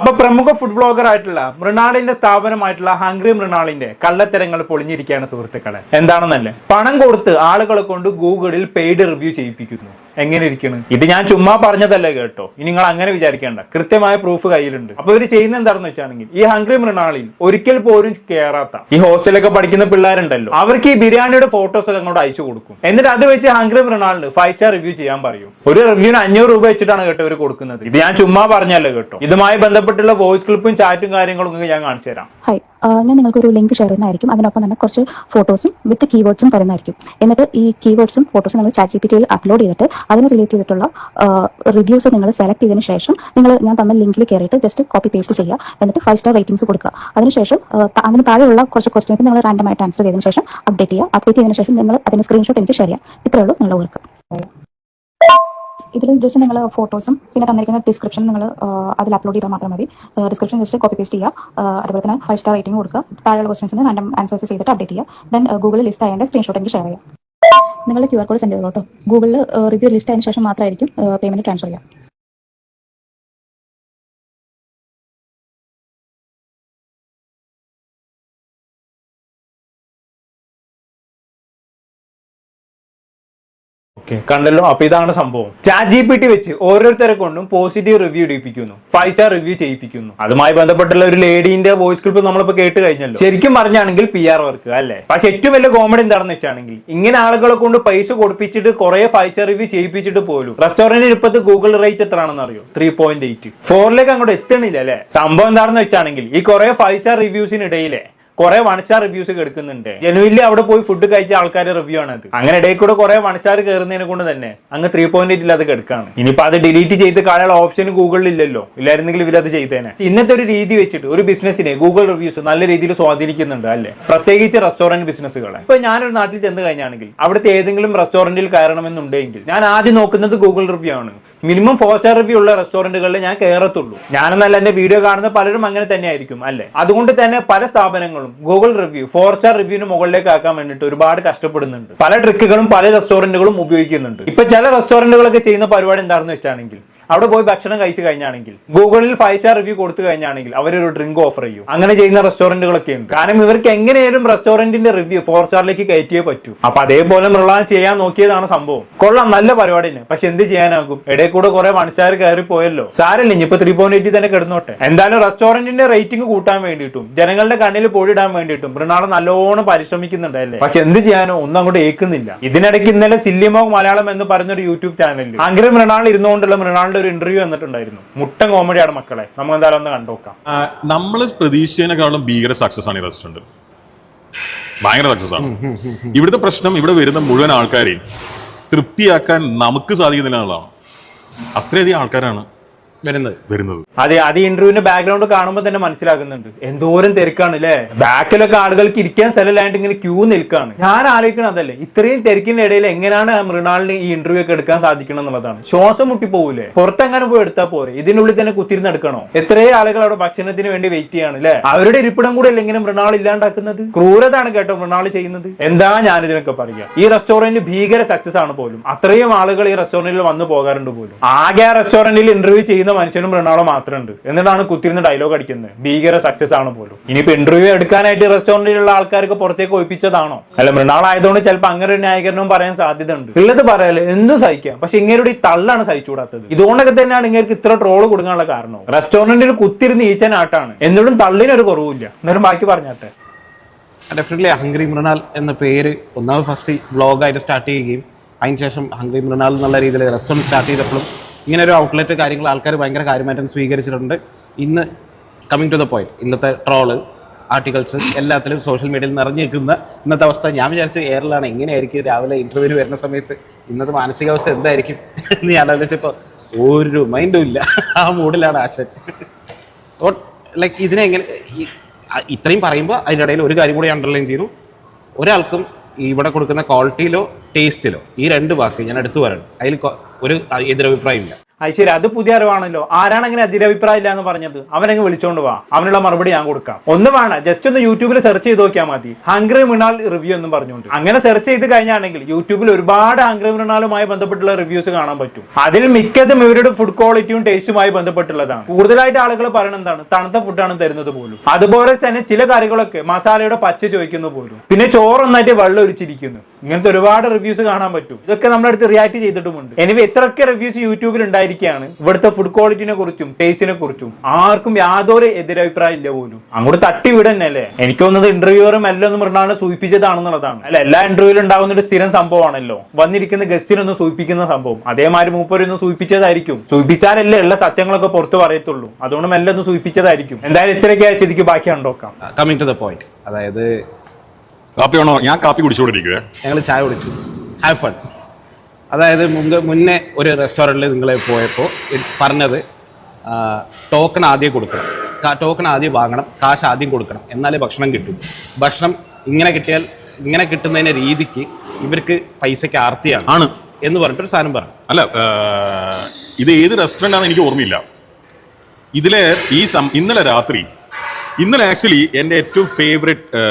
അപ്പൊ പ്രമുഖ food blogger ആയിട്ടുള്ള മൃണാളിന്റെ സ്ഥാപനമായിട്ടുള്ള ഹംഗ്രി മൃണാളിന്റെ കള്ളത്തരങ്ങൾ പൊളിഞ്ഞിരിക്കുകയാണ് സുഹൃത്തുക്കളെ. എന്താണെന്നല്ലേ? പണം കൊടുത്ത് ആളുകളെ കൊണ്ട് ഗൂഗിളിൽ പെയ്ഡ് റിവ്യൂ ചെയ്യിപ്പിക്കുന്നു. എങ്ങനെ ഇരിക്കണം? ഇത് ഞാൻ ചുമ്മാ പറഞ്ഞതല്ലേ കേട്ടോ. ഇനി നിങ്ങൾ അങ്ങനെ വിചാരിക്കേണ്ട. കൃത്യമായ പ്രൂഫ് കയ്യിലുണ്ട്. അപ്പൊ ഇവർ ചെയ്യുന്ന എന്താണെന്ന് വെച്ചാണെങ്കിൽ ഈ ഹംഗ്രി മൃണാളിൽ ഒരിക്കൽ പോലും കയറാത്ത ഈ ഹോസ്റ്റലൊക്കെ പഠിക്കുന്ന പിള്ളേരുണ്ടല്ലോ അവർക്ക് ഈ ബിരിയാണിയുടെ ഫോട്ടോസ് ഒക്കെ അങ്ങോട്ട് അയച്ചു കൊടുക്കും. എന്നിട്ട് അത് വെച്ച് ഹംഗ്രി മൃണാളിന് ഫൈവ് സ്റ്റാർ റിവ്യൂ ചെയ്യാൻ പറയും. ഒരു റിവ്യൂവിന് അഞ്ഞൂറ് രൂപ വെച്ചിട്ടാണ് കേട്ടോ ഇവർ കൊടുക്കുന്നത്. ഇത് ഞാൻ ചുമ്മാ പറഞ്ഞല്ലോ കേട്ടോ. ഇതുമായി ബന്ധപ്പെട്ടുള്ള വോയിസ് ക്ലിപ്പും ചാറ്റും കാര്യങ്ങളും ഒക്കെ ഞാൻ കാണിച്ചു തരാം ഞാൻ നിങ്ങൾക്ക് ഒരു ലിങ്ക് ഷെയർ ചെയ്യുന്നതായിരിക്കും. അതിനൊപ്പം തന്നെ കുറച്ച് ഫോട്ടോസും വിത്ത് കീവേഡ്സും തരുന്നതായിരിക്കും. എന്നിട്ട് ഈ കീവേഡ്സും ഫോട്ടോസും നിങ്ങൾ ചാറ്റ് ജി പി ടിയിൽ അപ്ലോഡ് ചെയ്തിട്ട് അതിന് റിലേറ്റ് ചെയ്തിട്ടുള്ള റിവ്യൂസ് നിങ്ങൾ സെലക്ട് ചെയ്തതിന് ശേഷം നിങ്ങൾ ഞാൻ തന്ന ലിങ്കിൽ കയറിയിട്ട് ജസ്റ്റ് കോപ്പി പേസ്റ്റ് ചെയ്യുക. എന്നിട്ട് ഫൈവ് സ്റ്റാർ റേറ്റിംഗ്സ് കൊടുക്കുക. അതിനുശേഷം അതിന് താഴെയുള്ള കുറച്ച് ക്വസ്റ്റ്യൻസ് നിങ്ങൾ റാൻഡമായിട്ട് ആൻസർ ചെയ്തതിന് ശേഷം അപ്ഡേറ്റ് ചെയ്യുക. അപ്ഡേറ്റ് ചെയ്തതിന് ശേഷം നിങ്ങൾ അതിന് സ്ക്രീൻഷോട്ട് എനിക്ക് ഷെയർ ചെയ്യാം ഇത്രയുള്ളൂ നിങ്ങളുടെ വർക്ക് ഇതിൽ ജസ്റ്റ് നിങ്ങൾ ഫോട്ടോസും പിന്നെ തന്നിരിക്കുന്ന ഡിസ്ക്രിപ്ഷൻ നിങ്ങൾ അതിൽ അപ്ലോഡ് ചെയ്താൽ മാത്രം മതി. ഡിസ്ക്രിപ്ഷൻ ജസ്റ്റ് കോപ്പി പേസ്റ്റ് ചെയ്യുക. അതുപോലെ തന്നെ ഫൈവ് സ്റ്റാർ റേറ്റിംഗ് കൊടുക്കുക. താഴെയുള്ള ക്വസ്റ്റൻസിന് റാൻഡം ആൻസേഴ്സ് ചെയ്തിട്ട് അപ്ഡേറ്റ് ചെയ്യുക. ദെൻ ഗൂഗിൾ ലിസ്റ്റ് ആയതിന്റെ സ്ക്രീൻഷോട്ട് എനിക്ക് ഷെയർ ചെയ്യാം നിങ്ങളുടെ ക്യു ആർ കോഡ് സെൻഡ് ചെയ്തോട്ടോ ഗൂഗിളിൽ റിവ്യൂ ലിസ്റ്റ് ആയതിനു ശേഷം മാത്രമായിരിക്കും പേയ്മെന്റ് ട്രാൻസ്ഫർ ചെയ്യുക. കണ്ടല്ലോ? അപ്പൊ ഇതാണ് സംഭവം. ചാറ്റ് ജി പി ടി വെച്ച് ഓരോരുത്തരെ കൊണ്ടും പോസിറ്റീവ് റിവ്യൂ ഇടിപ്പിക്കുന്നു. ഫൈവ് സ്റ്റാർ റിവ്യൂ ചെയ്യിപ്പിക്കുന്നു. അതുമായി ബന്ധപ്പെട്ടുള്ള ഒരു ലേഡീന്റെ വോയിസ് ക്ലിപ്പ് നമ്മളിപ്പോ കേട്ട് കഴിഞ്ഞല്ലോ. ശരിക്കും പറഞ്ഞാണെങ്കിൽ പി ആർ വർക്ക് അല്ലെ? പക്ഷെ ഏറ്റവും വലിയ കോമഡി എന്താണെന്ന് വെച്ചാണെങ്കിൽ ഇങ്ങനെ ആളുകളെ കൊണ്ട് പൈസ കൊടുപ്പിച്ചിട്ട് കുറെ ഫൈവ് സ്റ്റാർ റിവ്യൂ ചെയ്യിപ്പിച്ചിട്ട് പോലും റെസ്റ്റോറന്റിന് ഇപ്പത്തെ ഗൂഗിൾ റേറ്റ് എത്രയാണെന്ന് അറിയോ? ത്രീ പോയിന്റ് എയ്റ്റ് ഫോറിലേക്ക് അങ്ങോട്ട് എത്തണില്ല അല്ലെ? സംഭവം എന്താണെന്ന് വെച്ചാണെങ്കിൽ ഈ കുറെ ഫൈവ് സ്റ്റാർ റിവ്യൂസിനിടയിലെ കുറെ വണച്ചാർ റിവ്യൂസ് ഒക്കെ എടുക്കുന്നുണ്ട്. ജനുവിലി അവിടെ പോയി ഫുഡ് കഴിച്ച ആൾക്കാർ റിവ്യൂ ആണ് അത് അങ്ങനെ ഇടയിൽ കൂടെ കുറെ വണച്ചാർ കയറുന്നതിനെ കൊണ്ട് തന്നെ അങ്ങ് ത്രീ പോയിന്റ് എയ്റ്റിൽ അത് കിടക്കാണ്. ഇനിയിപ്പോ അത് ഡിലീറ്റ് ചെയ്ത് കളയാനുള്ള ഓപ്ഷൻ ഗൂഗിളിൽ ഇല്ലല്ലോ. ഇല്ലായിരുന്നെങ്കിൽ ഇവരത് ചെയ്തേനെ. ഇന്നത്തെ ഒരു രീതി വെച്ചിട്ട് ഒരു ബിസിനസിനെ ഗൂഗിൾ റിവ്യൂസ് നല്ല രീതിയിൽ സ്വാധീനിക്കുന്നുണ്ട് അല്ലേ? പ്രത്യേകിച്ച് റെസ്റ്റോറന്റ് ബിസിനസ്സുകളെ ഇപ്പൊ ഞാനൊരു നാട്ടിൽ ചെന്ന് കഴിഞ്ഞാണെങ്കിൽ അവിടുത്തെ ഏതെങ്കിലും റെസ്റ്റോറന്റിൽ കയറണമെന്നുണ്ടെങ്കിൽ ഞാൻ ആദ്യം നോക്കുന്നത് ഗൂഗിൾ റിവ്യൂ ആണ്. മിനിമം ഫോർ സ്റ്റാർ റിവ്യൂ ഉള്ള റെസ്റ്റോറന്റുകളിൽ ഞാൻ കയറത്തുള്ളൂ ഞാനെന്നല്ല എന്റെ വീഡിയോ കാണുന്ന പലരും അങ്ങനെ തന്നെ ആയിരിക്കും അല്ലെ? അതുകൊണ്ട് തന്നെ പല സ്ഥാപനങ്ങളും ഗൂഗിൾ റിവ്യൂ ഫോർ സ്റ്റാർ റിവ്യൂവിന് മുകളിലേക്ക് ആക്കാൻ വേണ്ടിയിട്ട് ഒരുപാട് കഷ്ടപ്പെടുന്നുണ്ട്. പല ട്രിക്കുകളും പല റെസ്റ്റോറന്റുകളും ഉപയോഗിക്കുന്നുണ്ട്. ഇപ്പൊ ചില റെസ്റ്റോറന്റുകളൊക്കെ ചെയ്യുന്ന പരിപാടി എന്താണെന്ന് വെച്ചാണെങ്കിൽ അവിടെ പോയി ഭക്ഷണം കഴിച്ചു കഴിഞ്ഞാണെങ്കിൽ ഗൂഗിളിൽ ഫൈവ് സ്റ്റാർ റിവ്യൂ കൊടുത്തു കഴിഞ്ഞാണെങ്കിൽ അവരൊരു ഡ്രിങ്ക് ഓഫർ ചെയ്യും. അങ്ങനെ ചെയ്യുന്ന റെസ്റ്റോറന്റുകളൊക്കെ ഉണ്ട്. കാരണം ഇവർക്ക് എങ്ങനെയാലും റെസ്റ്റോറന്റിന്റെ റിവ്യൂ ഫോർ സ്റ്റാറിലേക്ക് കയറ്റിയേ പറ്റൂ. അപ്പൊ അതേപോലെ മൃളാൻ ചെയ്യാൻ നോക്കിയതാണ് സംഭവം. കൊള്ളാം നല്ല പരിപാടി തന്നെ പക്ഷെ എന്ത് ചെയ്യാനാകും? ഇടയിൽ കൂടെ കുറെ മനുഷ്യർ കയറി പോയല്ലോ. സാരല്ല ഇനിയിപ്പോ ത്രീ പോയിന്റ് എയ്റ്റി തന്നെ കിടന്നോട്ടെ. എന്തായാലും റെസ്റ്റോറന്റിന്റെ റേറ്റിംഗ് കൂട്ടാൻ വേണ്ടിയിട്ടും ജനങ്ങളുടെ കണ്ണിൽ പൊടിയിടാൻ വേണ്ടിയിട്ടും മൃണാൾ നല്ലോണം പരിശ്രമിക്കുന്നുണ്ട് അല്ലേ പക്ഷെ എന്ത് ചെയ്യാനോ ഒന്നും അങ്ങോട്ട് ഏക്കുന്നില്ല ഇതിനിടയ്ക്ക് ഇന്നലെ സില്യമോ മലയാളം എന്ന് പറഞ്ഞൊരു യൂട്യൂബ് ചാനലിൽ അങ്ങനെ മൃണാൾ ഇരുന്നുകൊണ്ടുള്ള മൃണാളിന്റെ ഒരു ഇന്റർവ്യൂ വന്നിട്ടുണ്ടായിരുന്നു. മുട്ട കോമഡിയാണ് മക്കളെ. നമുക്ക് എന്തായാലും ഒന്ന് കണ്ടുനോക്കാം നമ്മൾ പ്രതീക്ഷിച്ചതിനേക്കാളും ഭീകര സക്സസ് ആണ് ഈ റെസ്റ്റോറന്റ് ഭയങ്കര സക്സസ് ആണ്. ഇവിടുത്തെ പ്രശ്നം ഇവിടെ വരുന്ന മുഴുവൻ ആൾക്കാരെയും തൃപ്തിയാക്കാൻ നമുക്ക് സാധിക്കുന്നില്ല എന്നുള്ളതാണ്. അത്രയധികം ആൾക്കാരാണ് വരുന്നത്. വരുന്നത്. അതെ അത് ഇന്റർവ്യൂവിന്റെ ബാക്ക്ഗ്രൗണ്ട് കാണുമ്പോൾ തന്നെ മനസ്സിലാക്കുന്നുണ്ട് എന്തോരം തിരക്കാണ് അല്ലേ ബാക്കിലൊക്കെ ആളുകൾക്ക് ഇരിക്കാൻ സ്ഥലമില്ലാണ്ട് ഇങ്ങനെ ക്യൂ നിൽക്കാണ്. ഞാൻ ആലോചിക്കണം അതല്ലേ ഇത്രയും തിരക്കിന്റെ ഇടയിൽ എങ്ങനെയാണ് മൃണാളിന് ഈ ഇന്റർവ്യൂ ഒക്കെ എടുക്കാൻ സാധിക്കണം എന്നുള്ളതാണ്. ശ്വാസം മുട്ടി പോകൂലേ പുറത്തെങ്ങനെ പോയി എടുത്താൽ പോരെ? ഇതിനുള്ളിൽ തന്നെ കുത്തിരുന്ന് എടുക്കണോ? എത്രയോ ആളുകൾ അവിടെ ഭക്ഷണത്തിന് വേണ്ടി വെയിറ്റ് ചെയ്യാണ് അല്ലേ അവരുടെ ഇരിപ്പിടം കൂടെ അല്ലേ ഇങ്ങനെ മൃണാൾ ഇല്ലാണ്ടാക്കുന്നത്? ക്രൂരതാണ് കേട്ടോ മൃണാൾ ചെയ്യുന്നത്. എന്താ ഞാൻ ഇതിനൊക്കെ പറയുക? ഈ റെസ്റ്റോറന്റ് ഭീകര സക്സസ് ആണ് പോലും. അത്രയും ആളുകൾ ഈ റെസ്റ്റോറന്റിൽ വന്നു പോകാറുണ്ട് പോലും. ആകെ ആ റെസ്റ്റോറന്റിൽ ഇന്റർവ്യൂ ചെയ്യുന്ന മനുഷ്യനും മൃണാളോ മാത്രമുണ്ട്. എന്നിട്ടാണ് കുത്തിരുന്ന് ഡയലോഗ് അടിക്കുന്നത്. ഭീകര സക്സസ് ആണ് പോലും. ഇനിയിപ്പോ ഇന്റർവ്യൂ എടുക്കാനായിട്ട് റെസ്റ്റോറന്റിലുള്ള ആൾക്കാർക്ക് പുറത്തേക്ക് ഒഴിപ്പിച്ചതാണോ? അല്ല മൃണാൾ ആയതുകൊണ്ട് ചിലപ്പോൾ അങ്ങനെ ഒരു ന്യായീകരണവും പറയാൻ സാധ്യത ഉണ്ട് ഉള്ളത് പറയാൽ എന്തും സഹിക്കാം. പക്ഷെ ഇങ്ങനെ ഈ തള്ളാണ് സഹിച്ചുകൂടാത്തത്. ഇതുകൊണ്ടൊക്കെ തന്നെയാണ് ഇങ്ങനെ ഇത്ര ട്രോൾ കൊടുക്കാനുള്ള കാരണം. റെസ്റ്റോറന്റിൽ കുത്തിരുന്ന് ഈച്ചനാട്ടാണ്. എന്നിട്ടും തള്ളിനൊരു കുറവില്ല എന്നാലും ബാക്കി പറഞ്ഞാട്ടെ. ഡെഫിനറ്റ്ലി ഹംഗ്രി മൃണാൽ എന്ന പേര് ഒന്നാമത് ഫസ്റ്റ് ബ്ലോഗായിട്ട് സ്റ്റാർട്ട് ചെയ്യുകയും അതിനുശേഷം ഹംഗ്രി മൃണാൽ എന്നുള്ള രീതിയിൽ റെസ്റ്റോറന്റ് സ്റ്റാർട്ട് ചെയ്തപ്പോഴും ഇങ്ങനെ ഒരു ഔട്ട്ലെറ്റ് കാര്യങ്ങൾ ആൾക്കാർ ഭയങ്കര കാര്യമായിട്ടും സ്വീകരിച്ചിട്ടുണ്ട്. ഇന്ന് കമ്മിങ് ടു ദ പോയിന്റ് ഇന്നത്തെ ട്രോൾ ആർട്ടിക്കിൾസ് എല്ലാത്തിലും സോഷ്യൽ മീഡിയയിൽ നിറഞ്ഞു നിൽക്കുന്ന ഇന്നത്തെ അവസ്ഥ. ഞാൻ വിചാരിച്ചു എയറിലാണ് എങ്ങനെയായിരിക്കും രാവിലെ ഇന്റർവ്യൂവിന് വരുന്ന സമയത്ത്. ഇന്നത്തെ മാനസികാവസ്ഥ എന്തായിരിക്കും എന്ന് ഞാൻ ആലോചിച്ചപ്പോൾ ഒരു മൈൻഡും ഇല്ല. ആ മൂഡിലാണ് ആശൻ. ലൈക്ക് ഇതിനെ എങ്ങനെ ഇത്രയും പറയുമ്പോൾ അതിനിടയിൽ ഒരു കാര്യം കൂടി അണ്ടർലൈൻ ചെയ്തു ഒരാൾക്കും ഇവിടെ കൊടുക്കുന്ന ക്വാളിറ്റിയിലോ ടേസ്റ്റിലോ? ഈ രണ്ട് വാക്ക് ഞാൻ എടുത്തു പറയണം. അതിൽ ഒരു എതിരഭിപ്രായം ഇല്ല അത് ശരി അത് പുതിയ അറിവാണല്ലോ. ആരാണ് അങ്ങനെ എതിരഭിപ്രായം ഇല്ല എന്ന് പറഞ്ഞത്? അവനങ്ങ് വിളിച്ചോണ്ട് വാ. അവനുള്ള മറുപടി ഞാൻ കൊടുക്കാം. ഒന്ന് വേണം. ജസ്റ്റ് ഒന്ന് യൂട്യൂബിൽ സെർച്ച് ചെയ്ത് നോക്കിയാൽ മതി. ഹംഗ്രി മിണാൽ റിവ്യൂ എന്നും പറഞ്ഞുകൊണ്ട്. അങ്ങനെ സെർച്ച് ചെയ്ത് കഴിഞ്ഞാണെങ്കിൽ യൂട്യൂബിൽ ഒരുപാട് ഹംഗ്രി മിണാലുമായി ബന്ധപ്പെട്ടുള്ള റിവ്യൂസ് കാണാൻ പറ്റും. അതിൽ മിക്കതും ഇവരുടെ ഫുഡ് ക്വാളിറ്റിയും ടേസ്റ്റുമായി ബന്ധപ്പെട്ടുള്ളതാണ്. കൂടുതലായിട്ട് ആളുകൾ പറയുന്നത് എന്താണ്? തണുത്ത ഫുഡാണ് തരുന്നത് പോലും. അതുപോലെ തന്നെ ചില കറികളൊക്കെ മസാലയുടെ പച്ച ചോദിക്കുന്നു പോലും. പിന്നെ ചോറ് നന്നായിട്ട് വെള്ളം ഒഴിച്ചിരിക്കുന്നു. ഇങ്ങനത്തെ ഒരുപാട് റിവ്യൂസ് കാണാൻ പറ്റും. ഇതൊക്കെ നമ്മുടെ അടുത്ത് റിയാക്ട് ചെയ്തിട്ടുമുണ്ട്. എനിവേ എത്രയൊക്കെ റിവ്യൂസ് യൂട്യൂബിൽ ഉണ്ടായിരിക്കുകയാണ്. ഇവിടുത്തെ ഫുഡ് ക്വാളിറ്റിനെ കുറിച്ചും ടേസ്റ്റിനെ കുറിച്ചും ആർക്കും യാതൊരു എതിരഭിപ്രായം ഇല്ല പോലും. അങ്ങോട്ട് തട്ടി വിടന്നെ അല്ലേ എനിക്ക് തോന്നുന്നത് ഇന്റർവ്യൂറും എല്ലാം ഒന്നും മൃണാളിനെ സൂചിപ്പിച്ചതാണെന്നുള്ളതാണ്. അല്ല എല്ലാ ഇന്റർവ്യൂവിലും ഉണ്ടാകുന്ന ഒരു സ്ഥിരം സംഭവമാണല്ലോ. വന്നിരിക്കുന്ന ഗസ്റ്റിനൊന്നും സൂചിപ്പിക്കുന്ന സംഭവം. അതേമാതിരി മൂപ്പരൊന്നും സൂചിപ്പിച്ചതായിരിക്കും. സൂചിപ്പിച്ചാലല്ലേ ഉള്ള സത്യങ്ങളൊക്കെ പുറത്ത് പറയത്തുള്ളൂ. അതുകൊണ്ട് മെല്ലെ ഒന്ന് സൂചിപ്പിച്ചതായിരിക്കും. എന്തായാലും ഇത്രയൊക്കെ സ്ഥിതിക്ക് ബാക്കി കണ്ടോക്കാം കമ്മിങ് ടു ദ പോയിന്റ് അതായത് കാപ്പി വേണോ ഞാൻ കാപ്പി കുടിച്ചുകൊണ്ടിരിക്കുവേ. ഞങ്ങൾ ചായ കുടിച്ചു. ഹാവ് ഫൺ അതായത് മുമ്പ് മുന്നേ ഒരു റെസ്റ്റോറന്റിൽ നിങ്ങളെ പോയപ്പോൾ പറഞ്ഞത് ടോക്കൺ ആദ്യം കൊടുക്കണം. ടോക്കൺ ആദ്യം വാങ്ങണം കാശ് ആദ്യം കൊടുക്കണം. എന്നാലേ ഭക്ഷണം കിട്ടും. ഭക്ഷണം ഇങ്ങനെ കിട്ടിയാൽ ഇങ്ങനെ കിട്ടുന്നതിന്റെ രീതിക്ക് ഇവർക്ക് പൈസയ്ക്ക് ആർത്തിയാണ് ആണ്. എന്ന് പറഞ്ഞിട്ടൊരു സാധനം പറഞ്ഞു. അല്ല ഇത് ഏത് റെസ്റ്റോറന്റ് ആണെന്ന് എനിക്ക് ഓർമ്മയില്ല. ഇതിലെ ഈ സം- ഇന്നലെ രാത്രി ഇന്നലെ ആക്ച്വലി എന്റെ ഏറ്റവും ഫേവറേറ്റ്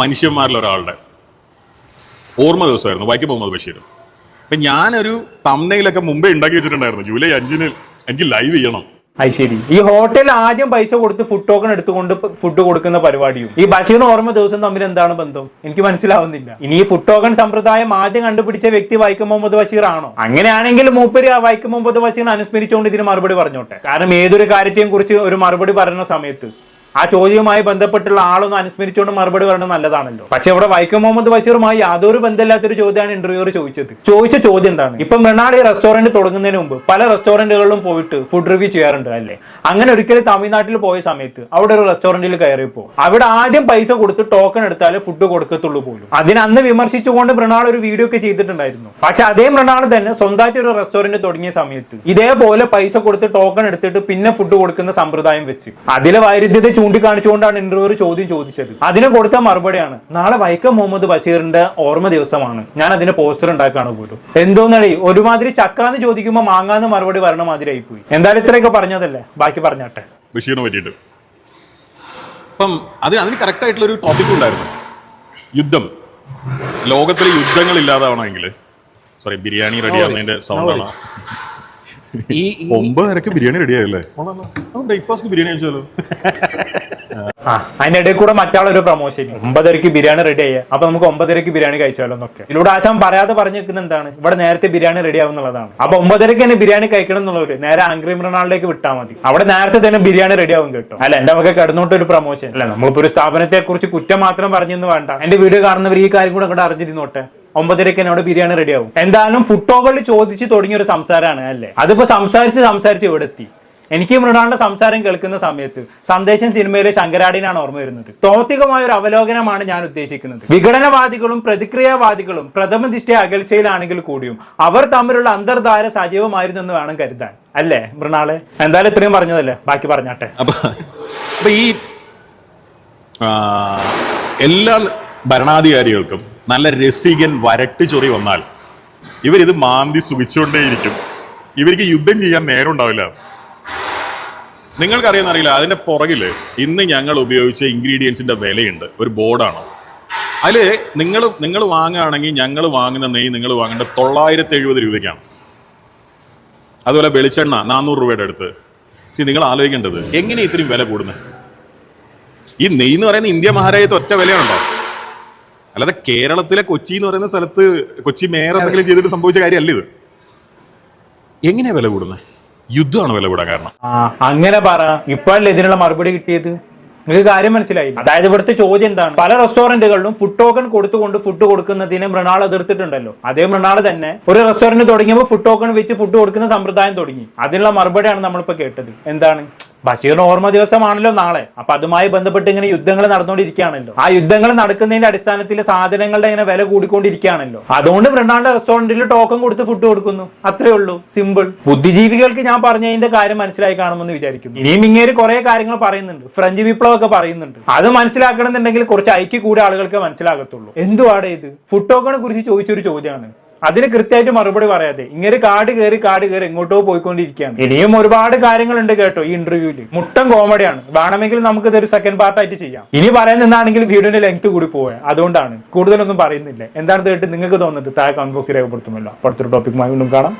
മനുഷ്യന്മാരിൽ ഒരാളുടെ ഓർമ്മ ദിവസമായിരുന്നു. വൈക്കം മുഹമ്മദ് ബഷീർ. അപ്പം ഞാനൊരു തമ്മനയിലൊക്കെ മുമ്പേ ഉണ്ടാക്കി വെച്ചിട്ടുണ്ടായിരുന്നു. ജൂലൈ അഞ്ചിന് എനിക്ക് ലൈവ് ചെയ്യണം. അത് ശരി. ഈ ഹോട്ടൽ ആദ്യം പൈസ കൊടുത്ത് ഫുഡ് ടോക്കൺ എടുത്തുകൊണ്ട് ഫുഡ് കൊടുക്കുന്ന പരിപാടിയും. ഈ ബഷീറിന് ഓർമ്മ ദിവസം തമ്മിൽ എന്താണ് ബന്ധം? എനിക്ക് മനസ്സിലാവുന്നില്ല. ഇനി ഈ ഫുഡ് ടോക്കൺ സമ്പ്രദായം ആദ്യം കണ്ടുപിടിച്ച വ്യക്തി വൈക്കം മുഹമ്മദ് ബഷീർ ആണോ? അങ്ങനെയാണെങ്കിൽ മൂപ്പര് വൈക്കം മുഹമ്മദ് ബഷീറിനെ അനുസ്മരിച്ചുകൊണ്ട് ഇതിന് മറുപടി പറഞ്ഞോട്ടെ. കാരണം ഏതൊരു കാര്യത്തെയും കുറിച്ച് ഒരു മറുപടി പറയുന്ന സമയത്ത് ആ ചോദ്യവുമായി ബന്ധപ്പെട്ടുള്ള ആളൊന്ന് അനുസ്മരിച്ചുകൊണ്ട് മറുപടി പറയുന്നത് നല്ലതാണല്ലോ. പക്ഷെ ഇവിടെ വൈക്കം മുഹമ്മദ് ബഷീറുമായി യാതൊരു ബന്ധമില്ലാത്തൊരു ചോദ്യമാണ് ഇന്റർവ്യൂർ ചോദിച്ചത്. ചോദിച്ച ചോദ്യം എന്താണ്? ഇപ്പൊ മൃണാളി റെസ്റ്റോറന്റ് തുടങ്ങുന്നതിന് മുമ്പ് പല റെസ്റ്റോറന്റുകളിലും പോയിട്ട് ഫുഡ് റിവ്യൂ ചെയ്യാറുണ്ട് അല്ലേ? അങ്ങനെ ഒരിക്കലും തമിഴ്നാട്ടിൽ പോയ സമയത്ത് അവിടെ ഒരു റെസ്റ്റോറന്റിൽ കയറിയപ്പോൾ അവിടെ ആദ്യം പൈസ കൊടുത്ത് ടോക്കൺ എടുത്താലേ ഫുഡ് കൊടുക്കത്തുള്ളൂ പോലും. അതിന് അന്ന് വിമർശിച്ചുകൊണ്ട് മൃണാൾ ഒരു വീഡിയോ ഒക്കെ ചെയ്തിട്ടുണ്ടായിരുന്നു. പക്ഷെ അതേ മൃണാൾ തന്നെ സ്വന്തമായിട്ട് ഒരു റെസ്റ്റോറന്റ് തുടങ്ങിയ സമയത്ത് ഇതേപോലെ പൈസ കൊടുത്ത് ടോക്കൺ എടുത്തിട്ട് പിന്നെ ഫുഡ് കൊടുക്കുന്ന സമ്പ്രദായം വെച്ച്. അതിലെ വൈരുദ്ധ്യത ചൂണ്ടിക്കാണിച്ചുകൊണ്ടാണ് ഇന്റർവ്യൂർ ചോദ്യം ചോദിച്ചത്. അതിന് കൊടുത്ത മറുപടിയാണ് നാളെ വൈക്കം മുഹമ്മദ് ബഷീറിന്റെ ഓർമ്മ ദിവസമാണ്. ഞാൻ അതിന് പോസ്റ്റർ ഉണ്ടാക്കാണ് പോലും. എന്തോന്നടി ഒരുമാതിരി ചക്കാന്ന് ചോദിക്കുമ്പോൾ മാങ്ങാന്ന് മറുപടി വരണ മാതിരി ആയിപ്പോയി. എന്തായാലും ഇത്രയൊക്കെ പറഞ്ഞതല്ലേ? ബാക്കി പറഞ്ഞാട്ടെ. ബഷീറിനെ പറ്റിയിട്ട്. അപ്പം അതിന് അതിന് കറക്റ്റ് ആയിട്ടുള്ള ഒരു ടോപ്പിക് ഉണ്ടായിരുന്നു. യുദ്ധം. ലോകത്തിലെ യുദ്ധങ്ങൾ ഇല്ലാതാവണമെങ്കിൽ സോറി ബിരിയാണി റെഡി ആവുന്നതിന്റെ സൗണ്ടാണ് ഈ ഒമ്പതരക്ക് ബിരിയാണി റെഡി ആയല്ലേ? ബ്രേക്ക്ഫാസ്റ്റ് ബിരിയാണി കഴിച്ചാലോ? അതിന്റെ ഇടയിൽ കൂടെ മറ്റാളൊരു പ്രൊമോഷൻ ഒമ്പതരക്ക് ബിരിയാണി റെഡി ആയി. അപ്പൊ നമുക്ക് ഒമ്പതരക്ക് ബിരിയാണി കഴിച്ചാലോ എന്നൊക്കെ. ഇതിലൂടെ ആശാൻ പറയാതെ പറഞ്ഞു നിൽക്കുന്ന എന്താണ്? ഇവിടെ നേരത്തെ ബിരിയാണി റെഡി ആവുന്നുള്ളതാണ് അപ്പൊ ഒമ്പതരക്ക് തന്നെ ബിരിയാണി കഴിക്കണം എന്നുള്ളവര് നേരെ അങ്ക്രീം റൊണാൾഡോക്ക് വിട്ടാൽ മതി. അവിടെ നേരത്തെ തന്നെ ബിരിയാണി റെഡി ആവും കേട്ടോ. അല്ല എന്റെ വക കിടന്നോട്ട് ഒരു പ്രൊമോഷൻ അല്ല നമ്മളിപ്പോ ഒരു സ്ഥാപനത്തെ കുറിച്ച് കുറ്റം മാത്രം പറഞ്ഞെന്ന് വേണ്ട. എന്റെ വീഡിയോ കാണുന്നവർ ഈ കാര്യം കൂടെ അങ്ങോട്ട് അറിഞ്ഞിരുന്നോട്ടെ? ഒമ്പതരക്ക് എന്നോട് ബിരിയാണി റെഡി ആവും. എന്തായാലും ഫുട്ടോകളിൽ ചോദിച്ച് തുടങ്ങിയ ഒരു സംസാരമാണ് അല്ലേ? അതിപ്പോ സംസാരിച്ച് സംസാരിച്ച് ഇവിടെ എത്തി. എനിക്ക് മൃണാളിന്റെ സംസാരം കേൾക്കുന്ന സമയത്ത് സന്ദേശം സിനിമയിലെ ശങ്കരാടിനാണ് ഓർമ്മ വരുന്നത്. തോത്തികമായ ഒരു അവലോകനമാണ് ഞാൻ ഉദ്ദേശിക്കുന്നത്. വിഘടനവാദികളും പ്രതിക്രിയാവാദികളും പ്രഥമ ദിഷ്ടി അകൽച്ചയിലാണെങ്കിൽ കൂടിയും അവർ തമ്മിലുള്ള അന്തർധാര സജീവമായിരുന്നു എന്ന് വേണം കരുതാൻ. അല്ലേ മൃണാൾ? എന്തായാലും ഇത്രയും പറഞ്ഞതല്ലേ? ബാക്കി പറഞ്ഞാട്ടെ. ഈ എല്ലാ ഭരണാധികാരികൾക്കും നല്ല രസികൻ വരട്ട് ചൊറി വന്നാൽ ഇവരിത് മാന്തി സുഖിച്ചുകൊണ്ടേയിരിക്കും. ഇവർക്ക് യുദ്ധം ചെയ്യാൻ നേരം ഉണ്ടാവില്ല. നിങ്ങൾക്കറിയാമെന്നറിയില്ല അതിന്റെ പുറകിൽ ഇന്ന് ഞങ്ങൾ ഉപയോഗിച്ച ഇൻഗ്രീഡിയൻസിന്റെ വിലയുണ്ട്. ഒരു ബോർഡാണ്. അതിൽ നിങ്ങൾ നിങ്ങൾ വാങ്ങുകയാണെങ്കിൽ ഞങ്ങൾ വാങ്ങുന്ന നെയ്യ് നിങ്ങൾ വാങ്ങേണ്ടത് തൊള്ളായിരത്തി എഴുപത് രൂപയ്ക്കാണ്. അതുപോലെ വെളിച്ചെണ്ണ നാനൂറ് രൂപയുടെ അടുത്ത്. പക്ഷേ നിങ്ങൾ ആലോചിക്കേണ്ടത് എങ്ങനെ ഇത്രയും വില കൂടുന്നത്? ഈ നെയ്യ് എന്ന് പറയുന്ന ഇന്ത്യ മഹാരാജ്യത്ത് ഒറ്റ വിലയാണുണ്ടോ അല്ലാതെ കേരളത്തിലെ കൊച്ചി എന്ന് പറയുന്ന സ്ഥലത്ത് കൊച്ചി മേയർ എന്തെങ്കിലും ചെയ്തിട്ട് സംഭവിച്ച കാര്യമല്ല ഇത്. എങ്ങനെയാ വില കൂടുന്നത്? യുദ്ധമാണ് വില കൂടാൻ കാരണം. അങ്ങനെ പറ. ഇപ്പോഴല്ലേ ഇതിനുള്ള മറുപടി കിട്ടിയത്? നിങ്ങൾക്ക് കാര്യം മനസ്സിലായി. അതായത് ഇവിടുത്തെ ചോദ്യം എന്താണ്? പല റെസ്റ്റോറന്റുകളിലും ഫുഡ് ടോക്കൺ കൊടുത്തുകൊണ്ട് ഫുഡ് കൊടുക്കുന്നതിനെ മൃണാൾ എതിർത്തിട്ടുണ്ടല്ലോ. അതേ മൃണാൾ തന്നെ ഒരു റെസ്റ്റോറന്റ് തുടങ്ങിയപ്പോൾ ഫുഡ് ടോക്കൺ വെച്ച് ഫുഡ് കൊടുക്കുന്ന സമ്പ്രദായം തുടങ്ങി. അതിനുള്ള മറുപടിയാണ് നമ്മളിപ്പോ കേട്ടത്. എന്താണ്? ബഷീറിന് ഓർമ്മ ദിവസമാണല്ലോ നാളെ. അപ്പൊ അതുമായി ബന്ധപ്പെട്ട് ഇങ്ങനെ യുദ്ധങ്ങൾ നടന്നുകൊണ്ടിരിക്കുകയാണല്ലോ. ആ യുദ്ധങ്ങൾ നടക്കുന്നതിന്റെ അടിസ്ഥാനത്തിൽ സാധനങ്ങളുടെ ഇങ്ങനെ വില കൂടിക്കൊണ്ടിരിക്കുകയാണല്ലോ. അതുകൊണ്ട് മൃണാളുടെ റെസ്റ്റോറന്റിൽ ടോക്കൺ കൊടുത്ത് ഫുഡ് കൊടുക്കുന്നു. അത്രേ ഉള്ളൂ. സിമ്പിൾ. ബുദ്ധിജീവികൾക്ക് ഞാൻ പറഞ്ഞതിന്റെ കാര്യം മനസ്സിലായി കാണുമെന്ന് വിചാരിക്കുന്നു. ഇനിയും ഇങ്ങേര് കുറെ കാര്യങ്ങൾ പറയുന്നുണ്ട്. ഫ്രഞ്ച് വിപ്ലവം ഒക്കെ പറയുന്നുണ്ട്. അത് മനസ്സിലാക്കണമെന്നുണ്ടെങ്കിൽ കുറച്ച് ഐക്യ കൂടെ ആളുകൾക്ക് മനസ്സിലാകത്തുള്ളൂ. എന്തുവാടേ ഇത്? ഫുഡ് ടോക്കണെ കുറിച്ച് ചോദിച്ചൊരു ചോദ്യമാണ്. അതിന് കൃത്യമായിട്ട് മറുപടി പറയാതെ ഇങ്ങനെ കാട് കയറി കാട് കയറി എങ്ങോട്ടോ പോയിക്കൊണ്ടിരിക്കുകയാണ്. ഇനിയും ഒരുപാട് കാര്യങ്ങളുണ്ട് കേട്ടോ ഈ ഇന്റർവ്യൂവിൽ മുട്ടം കോമഡിയാണ്. വേണമെങ്കിൽ നമുക്ക് ഇതൊരു സെക്കൻഡ് പാർട്ടായിട്ട് ചെയ്യാം. ഇനി പറയാൻ നിന്നാണെങ്കിൽ വീഡിയോന്റെ ലെങ്ത് കൂടി പോവുക അതുകൊണ്ടാണ് കൂടുതലൊന്നും പറയുന്നില്ല. എന്താണ് കേട്ട് നിങ്ങൾക്ക് തോന്നുന്നത്? താഴെ കമന്റ് ബോക്സിൽ രേഖപ്പെടുത്തുമല്ലോ. അപ്പോഴത്തെ ടോപ്പിക്കുമായി വീണ്ടും കാണാം.